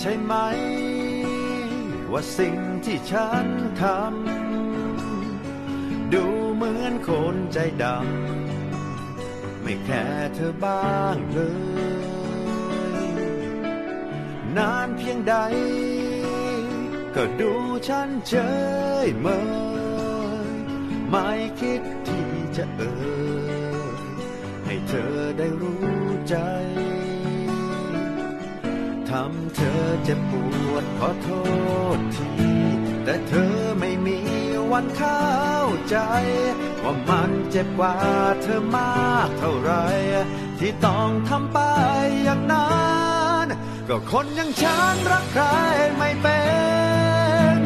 ใช่ไหม ว่าสิ่งที่ฉันทำดูเหมือนคนใจดำไม่แค่เธอบ้างเลย นานเพียงใด ก็ดูฉันเฉยเมยไม่คิดที่จะเอ่ยให้เธอได้รู้ใจ ทำเธอเจ็บปวดขอโทษที แต่เธอไม่มีวันเข้าใจ ว่ามันเจ็บกว่าเธอมากเท่าไร ที่ต้องทำไปอย่างนั้น ก็คนอย่างฉันรักใครไม่เป็น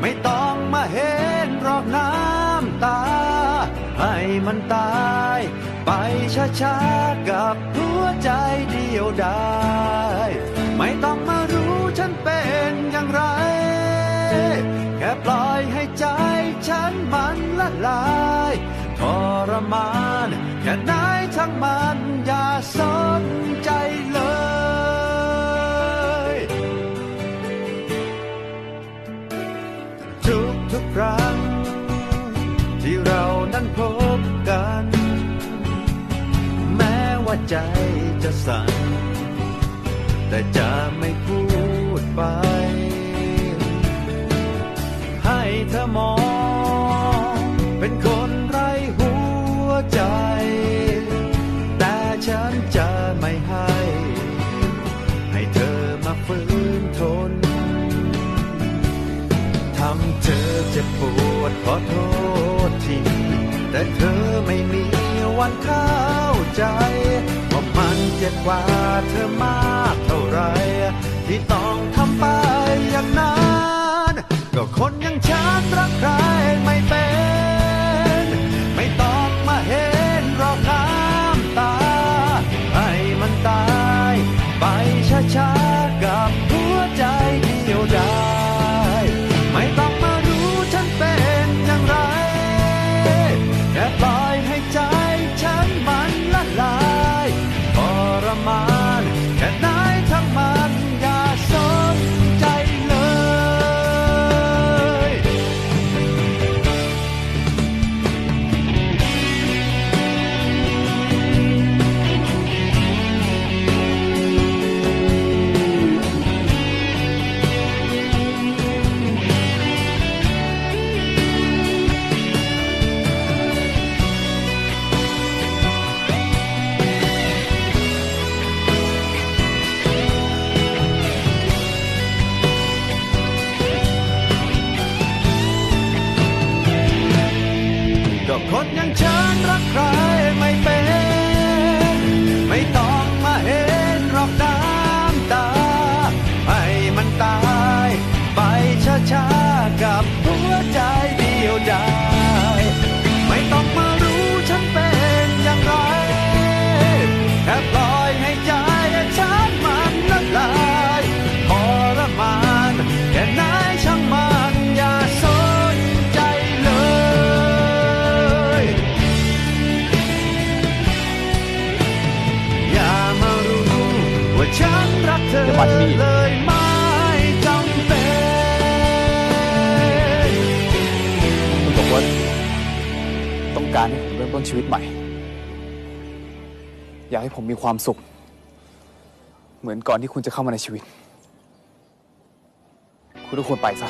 ไม่ต้องมาเห็นรอกน้ำตา ให้มันตาย ไปช้าๆกับหัวใจเดียวด้ไม่ นมันละลายทรมานแค่ไหนทั้งมันอย่าสนใจเลยทุกทุกครั้ง ที่เรานั้นพบกัน แม้ว่าใจจะสั่นแต่จะไม่พูดไป ให้เธอมอง วันเข้าใจ ว่ามันเจ็บกว่าเธอมากเท่าไร ที่ต้องทำไปอย่างนั้น ก็คนอย่างฉันรักใครไม่เป็น ไม่ต้องมาเห็นรอกน้ำตา ให้มันตายไปช้าๆ คนอย่างฉันรักใคร ฉันรักเธอเดี๋ยวมาที่นี่เลยไม่จำเป็นคุณบอกว่าต้องการให้ผมเริ่มต้นชีวิตใหม่ อยากให้ผมมีความสุข เหมือนก่อนที่คุณจะเข้ามาในชีวิต คุณทุกคนไปซะ